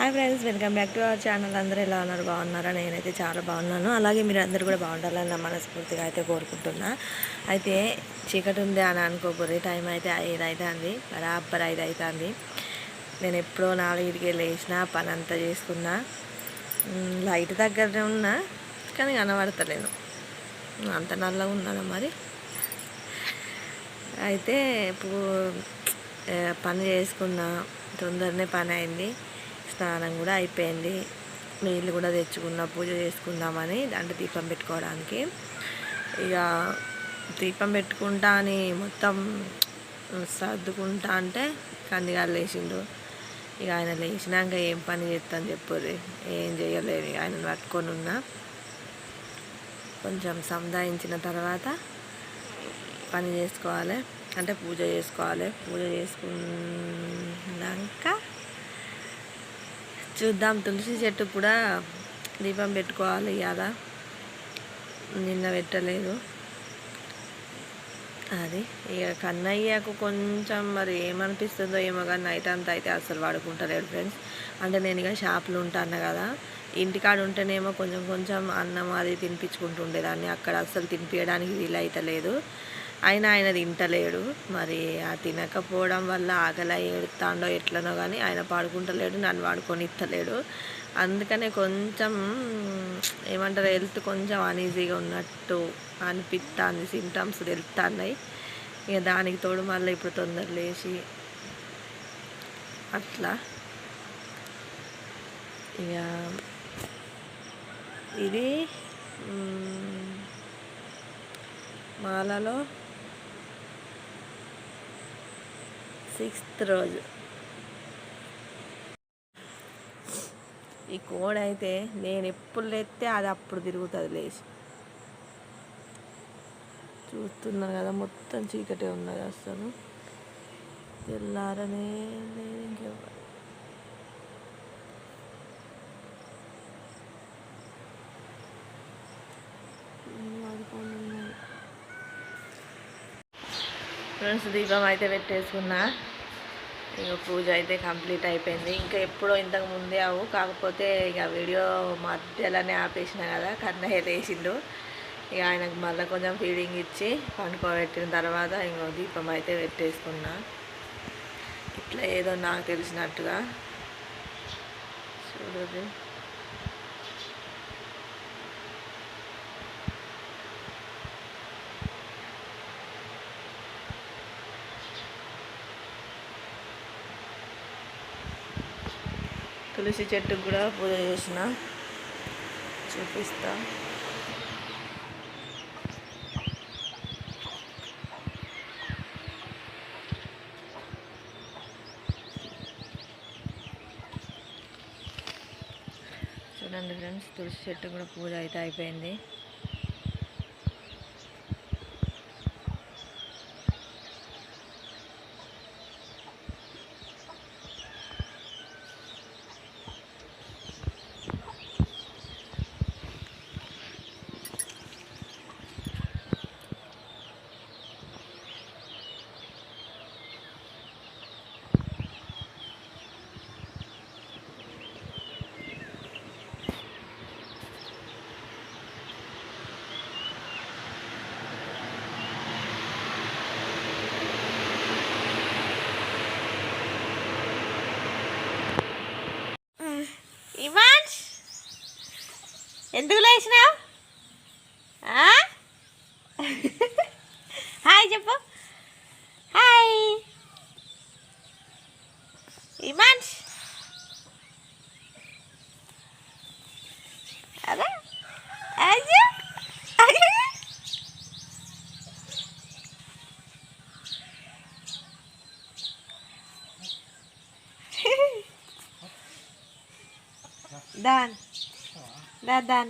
Hi friends welcome back to our channel అందరూ ఎలా ఉన్నారు? బాగున్నారా? నేనైతే చాలా బాగున్నాను. అలాగే మీరు అందరూ కూడా బాగుండాలని నా మనస్ఫూర్తిగా అయితే కోరుకుంటున్నా. అయితే చీకటి ఉంది అని అనుకోకూడదు. టైం అయితే ఐదు అవుతుంది బరాబర్ ఐదు అవుతుంది నేను ఎప్పుడో నాలుగింటికి లేచిన పని అంతా చేసుకున్నా లైట్ దగ్గరనే ఉన్నా కానీ కనబడతలేను అంత నల్లగా ఉన్నాను మరి? అయితే పూ పని చేసుకున్నా. తొందరనే పని అయింది స్నానం కూడా అయిపోయింది. నీళ్ళు కూడా తెచ్చుకున్నా పూజ చేసుకుందామని అంటే దీపం పెట్టుకోవడానికి. ఇక దీపం పెట్టుకుంటా అని మొత్తం సర్దుకుంటా అంటే కందిగారు లేచిండు ఇక ఆయన లేచినాక ఏం పని చేస్తాను చెప్పుర్రి. ఏం చేయలేదు ఇక ఆయనను పట్టుకొని ఉన్నా. కొంచెం సంధాయించిన తర్వాత పని చేసుకోవాలి. అంటే పూజ చేసుకోవాలి. పూజ చేసుకున్నాక చూద్దాం. తులసి చెట్టు కూడా దీపం పెట్టుకోవాలి కదా. నిన్న పెట్టలేదు. అది ఇక కన్నయ్యకు కొంచెం మరి ఏమనిపిస్తుందో ఏమో కానీ నైట్ అంతా అయితే అసలు వాడుకుంటలేడు ఫ్రెండ్స్. అంటే నేను ఇక షాప్లో ఉంటాను కదా. ఇంటికాడ ఉంటేనేమో కొంచెం కొంచెం అన్నం అది తినిపించుకుంటుండేదాన్ని. అక్కడ అస్సలు తినిపించడానికి వీలైతలేదు. అయినా ఆయన తింటలేడు. మరి ఆ తినకపోవడం వల్ల ఆకలి ఏడుతాండో ఎట్లనో కానీ ఆయన పాడుకుంటలేడు నన్ను వాడుకొని ఇస్తలేడు అందుకనే కొంచెం ఏమంటారు హెల్త్ కొంచెం అన్ఈజీగా ఉన్నట్టు అనిపిస్తుంది సిమ్టమ్స్ తెలుస్తున్నాయి ఇక దానికి తోడు మళ్ళీ ఇప్పుడు తొందర లేచి అట్లా. ఇక ఇది మాలలో సిక్స్త్ రోజు. ఈ కోడ్ అయితే నేను ఎప్పుడు లేస్తే అది అప్పుడు తిరుగుతుంది లేచి. చూస్తున్నాను కదా మొత్తం చీకటే ఉన్నది అసలు. తెల్లారనే లేదు ఇంకెవ్వరు. ఫ్రెండ్స్ దీపం అయితే పెట్టేసుకున్నా. ఇక పూజ అయితే కంప్లీట్ అయిపోయింది. ఇంకా ఎప్పుడో ఇంతకు ముందే అవు కాకపోతే ఇక వీడియో మధ్యలోనే ఆపేసిన కదా కన్నయ్య లేచిండు. ఇక ఆయనకు మళ్ళీ కొంచెం ఫీడింగ్ ఇచ్చి పండుకోబెట్టిన తర్వాత ఇంకో దీపం అయితే పెట్టేసుకున్నా. ఇట్లా ఏదో నాకు తెలిసినట్టుగా. చూడండి తులసి చెట్టుకు కూడా పూజ చేసిన. చూపిస్తా. చూడండి ఫ్రెండ్స్ తులసి చెట్టు కూడా పూజ అయితే అయిపోయింది. ఎందుకు లేచినావు హాయ్ చెప్పు హాయ్ ఇమాన్ అదే అయ్యో అయ్యో Dan. Dadan.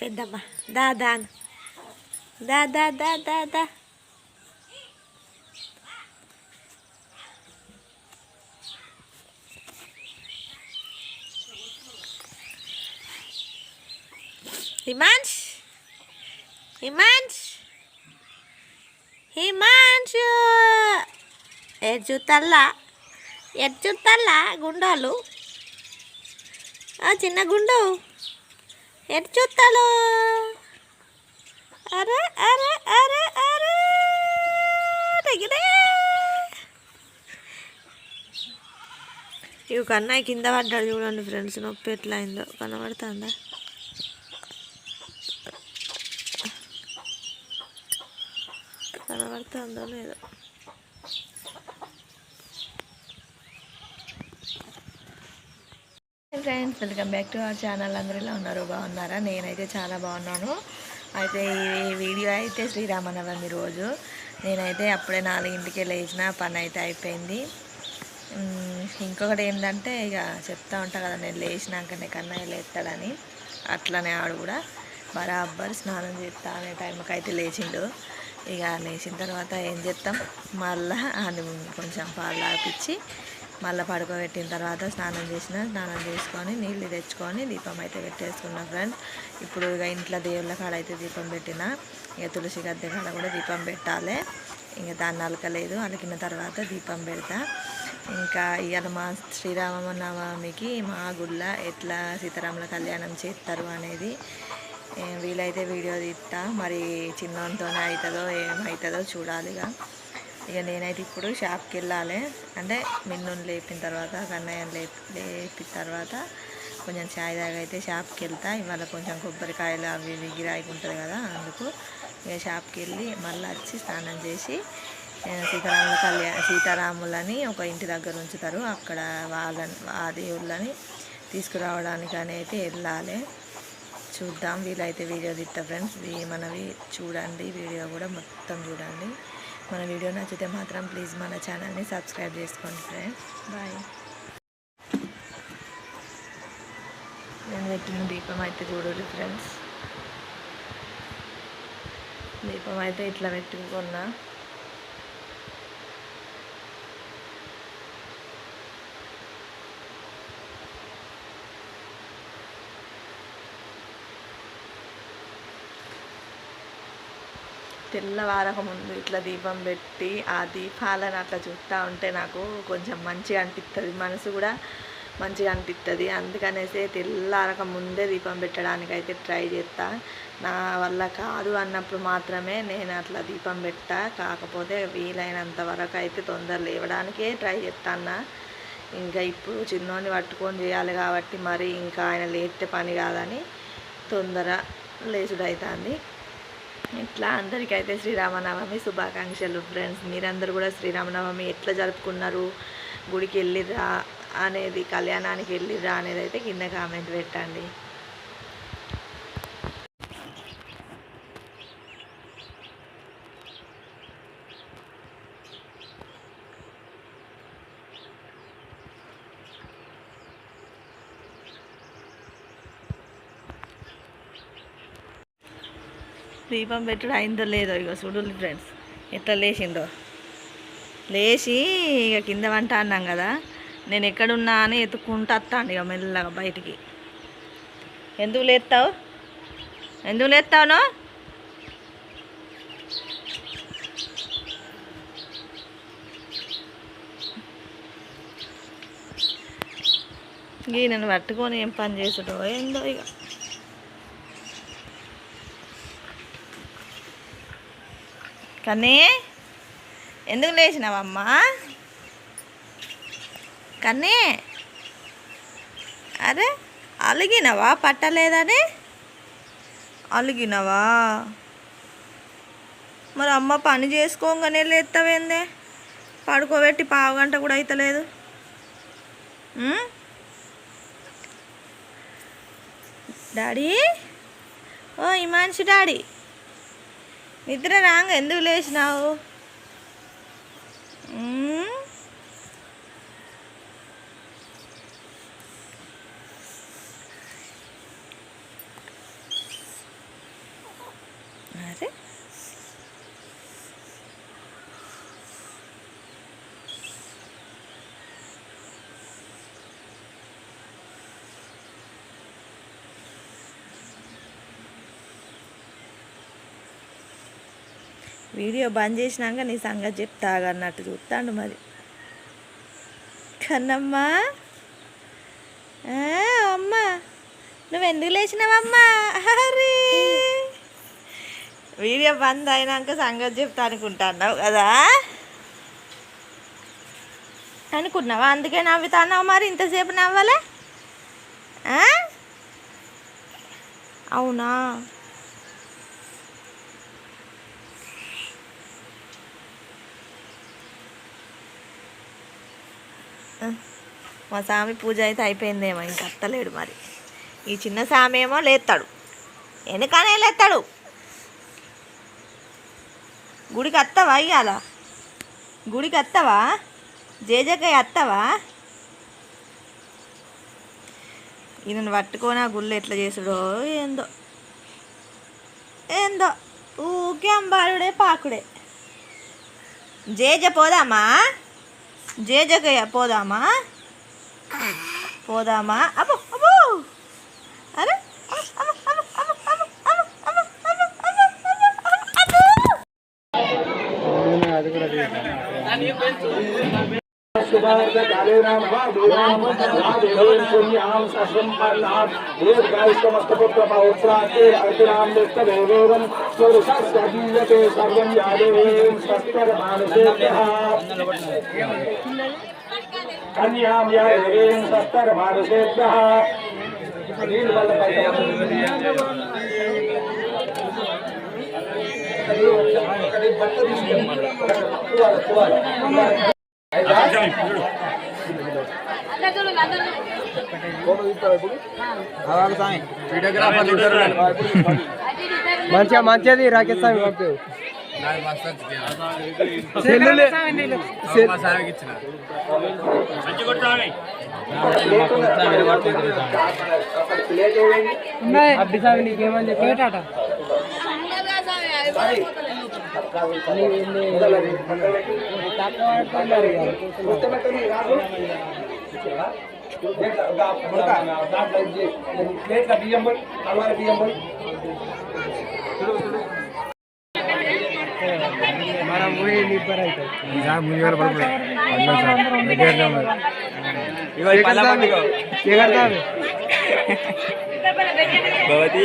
పెద్దమ్మ దాదాన్ దా దా దా దా దా హిమాంష్ హిమాంష్ హిమాంశు! ఎటు తల్ల ఎటు తల్ల గుండాలు. ఆ చిన్న గుండు. ఎటు చూస్తాలు అరే అరే అరే! అరే ఇవి కన్నా కింద పడ్డాడు చూడండి ఫ్రెండ్స్ నొప్పి ఎట్లా అయిందో. కనబడుతుందా? కనబడుతుందో లేదో. Friends welcome back to our channel అందరూ ఇలా ఉన్నారు? బాగున్నారా? నేనైతే చాలా బాగున్నాను. అయితే ఈ వీడియో అయితే శ్రీరామనవమి రోజు. నేనైతే అప్పుడే నాలుగింటికి లేచిన. పని అయితే అయిపోయింది. ఇంకొకటి ఏంటంటే ఇక చెప్తా ఉంటా కదా నేను లేచినాకనే కన్నయ్య లేస్తాడని. అట్లనే ఆడు కూడా. బరాబర్ స్నానం చేస్తా అనే టైంకి అయితే లేచిండు. ఇక లేచిన తర్వాత ఏం చేస్తాం? మళ్ళా అని కొంచెం పాలు ఆపిచ్చి మళ్ళీ పడుకోబెట్టిన తర్వాత స్నానం చేసిన స్నానం చేసుకొని నీళ్ళు తెచ్చుకొని దీపం అయితే పెట్టేసుకున్నా ఫ్రెండ్స్. ఇప్పుడు ఇక ఇంట్లో దేవుళ్ళ కాడ అయితే దీపం పెట్టిన. ఇక తులసి గద్దె కాడ కూడా దీపం పెట్టాలి. ఇంకా దాన్ని అలకలేదు. అలికిన తర్వాత దీపం పెడతా. ఇంకా ఇవాళ మా శ్రీరామ నవమికి మా గుళ్ళ ఎట్లా సీతారాముల కళ్యాణం చేస్తారు అనేది వీలైతే వీడియో తీస్తా మరి చిన్నతోనే అవుతుందో ఏమవుతుందో చూడాలి ఇక ఇక నేనైతే ఇప్పుడు షాప్కి వెళ్ళాలి అంటే మిన్నుని లేపిన తర్వాత కన్నయ్యను లేపి లేపిన తర్వాత కొంచెం చాయ్ దాకా అయితే షాప్కి వెళ్తా ఇవాళ కొంచెం కొబ్బరికాయలు అవి ఇవి గిరాయికి ఉంటుంది కదా అందుకు ఇక షాప్కి వెళ్ళి మళ్ళీ వచ్చి స్నానం చేసి సీతారాముల కళ్యాణ సీతారాములని ఒక ఇంటి దగ్గర ఉంచుతారు. అక్కడ వాళ్ళని ఆ దేవుళ్ళని తీసుకురావడానికి అని అయితే వెళ్ళాలి. చూద్దాం. వీలైతే వీడియో తీస్తా ఫ్రెండ్స్. మనవి చూడండి. వీడియో కూడా మొత్తం చూడండి. మన వీడియో నచ్చితే మాత్రం ప్లీజ్ మన ఛానల్ని సబ్స్క్రైబ్ చేసుకోండి ఫ్రెండ్స్. బాయ్. నేను పెట్టిన దీపం అయితే చూడాలి ఫ్రెండ్స్. దీపం అయితే ఇట్లా పెట్టుకున్నా. తెల్లవారక ముందు ఇట్లా దీపం పెట్టి ఆ దీపాలను అట్లా చూస్తూ ఉంటే నాకు కొంచెం మంచిగా అనిపిస్తుంది మనసు కూడా మంచిగా అనిపిస్తుంది అందుకనేసి తెల్లారక ముందే దీపం పెట్టడానికి అయితే ట్రై చేస్తా నా వల్ల కాదు అన్నప్పుడు మాత్రమే నేను అట్లా దీపం పెట్టా. కాకపోతే వీలైనంత వరకు అయితే తొందర లేవడానికే ట్రై చేస్తాను ఇంకా ఇప్పుడు చిన్నోని పట్టుకొని చేయాలి కాబట్టి మరి ఇంకా ఆయన లేస్తే పని కాదని తొందర లేచుడైతుంది అవుతుంది ఇట్లా అందరికైతే శ్రీరామనవమి శుభాకాంక్షలు ఫ్రెండ్స్. మీరందరూ కూడా శ్రీరామనవమి ఎట్లా జరుపుకున్నారు? గుడికి వెళ్ళిర్రా? అనేది కళ్యాణానికి వెళ్ళిర్రా? అనేది అయితే కింద కామెంట్ పెట్టండి. దీపం పెట్టుడు అయిందో లేదో ఇక చూడు ఫ్రెండ్స్. ఎట్లా లేచిందో. లేచి ఇక కింద వంట అన్నాం కదా నేను ఎక్కడున్నా అని ఎత్తుకుంటూ వస్తాను ఇక మెల్లగా బయటికి. ఎందుకు లేస్తావు ఎందుకు లేస్తావునో నన్ను పట్టుకొని ఏం పని చేసుడో ఏందో ఇక కన్నీ ఎందుకు లేచినావమ్మా? కన్నీ అరే అలిగినవా? పట్టలేదని? అలిగినవా? మరి అమ్మ పని చేసుకోగానే లేస్తావేందే పడుకోబెట్టి పావు గంట కూడా అవుతలేదు డాడీ? ఓ ఈ మనిషి డాడీ. నిద్ర రాంగ ఎందుకు లేచినావు? వీడియో బంద్ చేసినాక నీ సంగతి చెప్తాగన్నట్టు చూస్తాడు మరి. కన్నమ్మా? అమ్మా. నువ్వు ఎందుకు లేచినావమ్మా హరి. వీడియో బంద్ అయినాక సంగతి చెప్తా అనుకుంటున్నావు కదా? అనుకున్నావా? అందుకే నవ్వుతాన్నావు మరి ఇంతసేపు నవ్వలే? ఆ? అవునా? మా స్వామి పూజ అయితే అయిపోయిందేమో ఇంక అత్తలేడు మరి. ఈ చిన్న స్వామి ఏమో లేస్తాడు వెనకనే లేస్తాడు గుడికి వస్తావా ఇయ్యాల? గుడికి వస్తావా జేజకాయ వస్తావా ఈయనను పట్టుకొని ఆ గుళ్ళు ఎట్లా చేసుడో ఏందో. ఏందో. ఊకే అంబారుడే పాకుడే. జేజ పోదామా? ஜே ஜகையா போதாமா போதாமா அப்போ அப்போ அரு அது கூட सुबह काले नाम देवाम देवेन पुण्याम सश्रम परनाम देव गाय समस्त पुत्र पौत्राते अर्पिणाम दत्त देवेरम सुरसस्यदीयते सर्वं यादेवेन सस्तर मानसेभ्यः कन्याम यादेवेन सस्तर मानसेभ्यः अनिल वल्लभ करीब बत्तीस మంచిగా మంచిది రాకేష్ స్వామి పంపి సెల్లులే. అబ్బి స్వామి నీకేమని దాంట్లో ప్లేట్ల బియ్యం పోయి అల్వారి బియ్యం పోయి మనం పోయి నిబ్బర్ అవుతుంది సార్ ముందు పడుతుంది అందరూ సార్ దగ్గరగా ఉన్నారు భవతి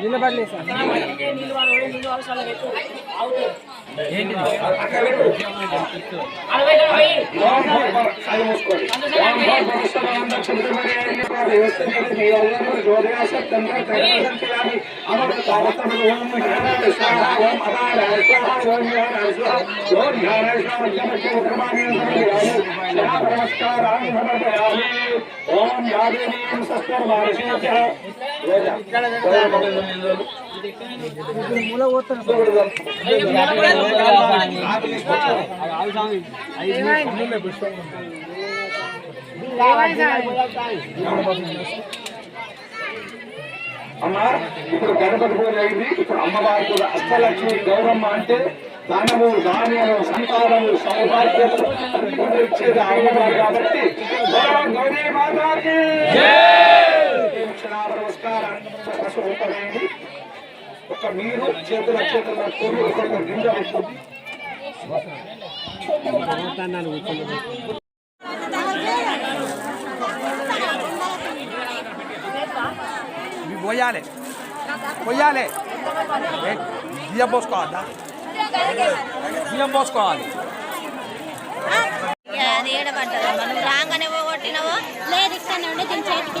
నిలబడలేదు సార్. ओम यादेवी सस्तर मार्गे मूल ಓದ್ತಾರೆ అమ్మా ఇప్పుడు గణపతి పూజ అయింది ఇప్పుడు అమ్మవారి కూడా అష్టలక్ష్మి గౌరమ్మ అంటే ధనము ధాన్యము సంతానము సౌభాగ్యము ఇచ్చేది అమ్మవారు కాబట్టి నమస్కారం ఒక మీరు చేతుల చేతులు పట్టుకొని ఒకరికి గింజ పెట్టుకుంది పోయాలి. ఏ, బియ్యం పోసుకోవద్దా బియ్యం పోసుకోవాలి. అది ఏడబడ్డదా మనం రాగానే కొట్టినవో లేదు ఇక్కడ ఉండి దీని చేతికి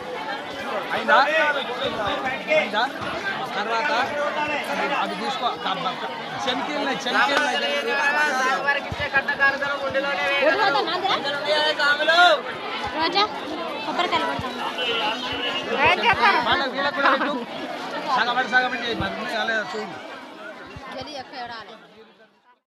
అయిందా అయిందా తర్వాత అది తీసుకో చెనికీలు చెనికీలు రోజా కొబ్బరికాయలు కొడతాను వాళ్ళ వీళ్ళకి కూడా పెట్టు. సగం పడి సగం చేయి. మరి ఉన్నాయి, అలా చూడు.